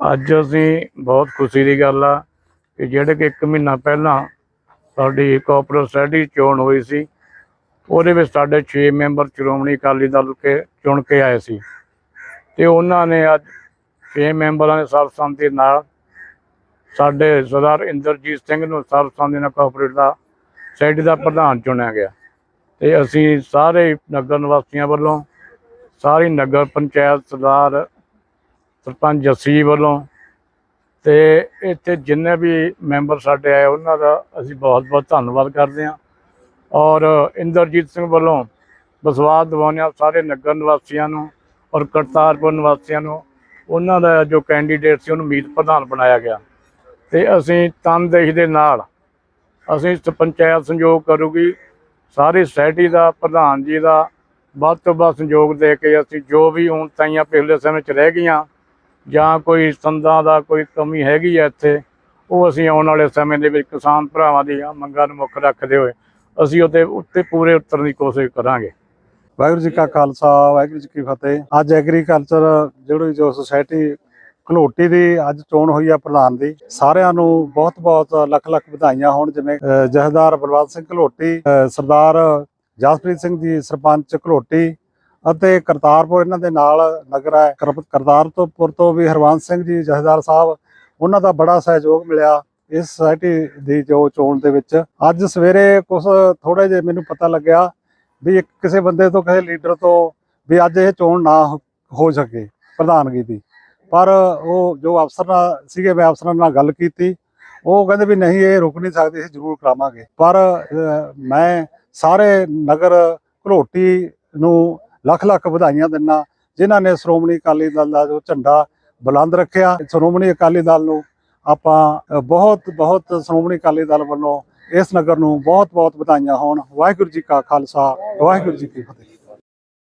ਅੱਜ ਅਸੀਂ ਬਹੁਤ ਖੁਸ਼ੀ ਦੀ ਗੱਲ ਆ ਕਿ ਜਿਹੜੇ ਕਿ 1 ਮਹੀਨਾ ਪਹਿਲਾਂ ਸਾਡੀ ਕੋਆਪਰੇਟਿਵ ਸੋਸਾਇਟੀ ਚੋਣ ਹੋਈ ਸੀ, ਉਹਦੇ ਵਿੱਚ ਸਾਡੇ 6 ਮੈਂਬਰ ਸ਼੍ਰੋਮਣੀ ਅਕਾਲੀ ਦਲ ਕੇ ਚੁਣ ਕੇ ਆਏ ਸੀ। ਤੇ ਉਹਨਾਂ ਨੇ ਅੱਜ 6 ਮੈਂਬਰਾਂ ਦੇ ਸਰਬਸੰਮਤੀ ਨਾਲ ਸਾਡੇ ਸਰਦਾਰ ਇੰਦਰਜੀਤ ਸਿੰਘ ਨੂੰ ਸਰਬਸੰਮਤੀ ਨਾਲ ਕੋਆਪਰੇਟਿਵ ਦਾ ਸੋਸਾਇਟੀ ਦਾ ਪ੍ਰਧਾਨ ਚੁਣਿਆ ਗਿਆ। ਤੇ ਅਸੀਂ ਸਾਰੇ ਨਗਰ ਨਿਵਾਸੀਆਂ ਵੱਲੋਂ, ਸਾਰੀ ਨਗਰ ਪੰਚਾਇਤ ਸਰਦਾਰ ਸਰਪੰਚ ਜੱਸੀ ਜੀ ਵੱਲੋਂ ਤੇ ਇੱਥੇ ਜਿੰਨੇ ਵੀ ਮੈਂਬਰ ਸਾਡੇ ਆਏ, ਉਹਨਾਂ ਦਾ ਅਸੀਂ ਬਹੁਤ ਬਹੁਤ ਧੰਨਵਾਦ ਕਰਦੇ ਹਾਂ। ਔਰ ਇੰਦਰਜੀਤ ਸਿੰਘ ਵੱਲੋਂ ਵਿਸ਼ਵਾਸ ਦਿਵਾਉਂਦੇ ਹਾਂ ਸਾਰੇ ਨਗਰ ਨਿਵਾਸੀਆਂ ਨੂੰ ਔਰ ਕਰਤਾਰਪੁਰ ਨਿਵਾਸੀਆਂ ਨੂੰ। ਉਹਨਾਂ ਦਾ ਜੋ ਕੈਂਡੀਡੇਟ ਸੀ, ਉਹਨੂੰ ਮੀਤ ਪ੍ਰਧਾਨ ਬਣਾਇਆ ਗਿਆ। ਤੇ ਅਸੀਂ ਤਨਦੇਹੀ ਦੇ ਨਾਲ ਅਸੀਂ ਪੰਚਾਇਤ ਸੰਯੋਗ ਕਰੂਗੀ। ਸਾਰੀ ਸੋਸਾਇਟੀ ਦਾ, ਪ੍ਰਧਾਨ ਜੀ ਦਾ, ਵੱਧ ਤੋਂ ਵੱਧ ਸੰਯੋਗ ਦੇ ਕੇ ਅਸੀਂ ਜੋ ਵੀ ਹੁਣ ਤਾਈਆਂ ਪਿਛਲੇ ਸਮੇਂ 'ਚ ਰਹਿ ਗਈਆਂ ਜਾਂ ਕੋਈ ਸੰਦਾਂ ਦਾ ਕੋਈ ਕਮੀ ਹੈਗੀ ਹੈ ਇੱਥੇ ਉਹ ਅਸੀਂ ਆਉਣ ਵਾਲੇ ਸਮੇਂ ਦੇ ਵਿੱਚ ਕਿਸਾਨ ਭਰਾਵਾਂ ਦੀਆਂ ਮੰਗਾਂ ਨੂੰ ਮੁੱਖ ਰੱਖਦੇ ਹੋਏ ਅਸੀਂ ਉਹਦੇ ਉੱਤੇ ਪੂਰੇ ਉਤਰਨ ਦੀ ਕੋਸ਼ਿਸ਼ ਕਰਾਂਗੇ। ਵਾਹਿਗੁਰੂ ਜੀ ਕਾ ਖਾਲਸਾ ਵਾਹਿਗੁਰੂ ਜੀ ਕੀ ਫਤਿਹ। ਅੱਜ ਐਗਰੀਕਲਚਰ ਜਿਹੜੀ ਜੋ ਸੁਸਾਇਟੀ ਘਲੋਟੀ ਦੀ ਅੱਜ ਚੋਣ ਹੋਈ ਆ ਪ੍ਰਧਾਨ ਦੀ ਸਾਰਿਆਂ ਨੂੰ ਬਹੁਤ-ਬਹੁਤ ਲੱਖ-ਲੱਖ ਵਧਾਈਆਂ ਹੋਣ ਜਿਵੇਂ ਅਹ, ਜਥੇਦਾਰ ਬਲਵੰਤ ਸਿੰਘ ਘਲੋਟੀ ਸਰਦਾਰ ਜਸਪ੍ਰੀਤ ਸਿੰਘ ਜੀ ਸਰਪੰਚ ਘਲੋਟੀ ਅਤੇ ਕਰਤਾਰਪੁਰ ਇਹਨਾਂ ਦੇ ਨਾਲ ਨਗਰ ਹੈ। ਕਰ- ਕਰਤਾਰਪੁਰ ਤੋਂ ਵੀ ਹਰਵੰਸ ਸਿੰਘ ਜੀ, ਜਥੇਦਾਰ ਸਾਹਿਬ, ਉਹਨਾਂ ਦਾ ਬੜਾ ਸਹਿਯੋਗ ਮਿਲਿਆ ਇਸ ਸੁਸਾਇਟੀ ਦੀ ਜੋ ਚੋਣ ਦੇ ਵਿੱਚ। ਅੱਜ ਸਵੇਰੇ ਕੁਝ ਥੋੜੇ ਜਿਹਾ ਮੈਨੂੰ ਪਤਾ ਲੱਗਿਆ ਵੀ ਇੱਕ ਕਿਸੇ ਬੰਦੇ ਤੋਂ, ਕਿਸੇ ਲੀਡਰ ਤੋਂ ਵੀ ਅੱਜ ਇਹ ਚੋਣ ਨਾ ਹੋ- ਹੋ ਸਕੇ ਪ੍ਰਧਾਨਗੀ ਦੀ। ਪਰ ਉਹ ਜੋ ਅਫਸਰ ਨਾਲ ਸੀਗੇ, ਮੈਂ ਅਫਸਰਾਂ ਨਾਲ ਗੱਲ ਕੀਤੀ। ਉਹ ਕਹਿੰਦੇ ਵੀ ਨਹੀਂ, ਇਹ ਰੁਕ ਨਹੀਂ ਸਕਦੇ, ਅਸੀਂ ਜ਼ਰੂਰ ਕਰਾਵਾਂਗੇ। ਪਰ ਮੈਂ ਸਾਰੇ ਨਗਰ ਘਲੋਟੀ ਨੂੰ ਲੱਖ ਲੱਖ ਵਧਾਈਆਂ ਦਿੰਦਾ। ਜਿਨ੍ਹਾਂ ਨੇ ਸ਼੍ਰੋਮਣੀ ਅਕਾਲੀ ਦਲ ਦਾ ਜੋ ਝੰਡਾ ਬੁਲੰਦ ਰੱਖਿਆ, ਸ਼੍ਰੋਮਣੀ ਅਕਾਲੀ ਦਲ ਨੂੰ ਆਪਾਂ ਬਹੁਤ ਬਹੁਤ ਸ਼੍ਰੋਮਣੀ ਅਕਾਲੀ ਦਲ ਵੱਲੋਂ ਇਸ ਨਗਰ ਨੂੰ ਬਹੁਤ ਬਹੁਤ ਵਧਾਈਆਂ ਹੋਣ। ਵਾਹਿਗੁਰੂ ਜੀ ਕਾ ਖਾਲਸਾ, ਵਾਹਿਗੁਰੂ ਜੀ ਕੀ ਫਤਿਹ।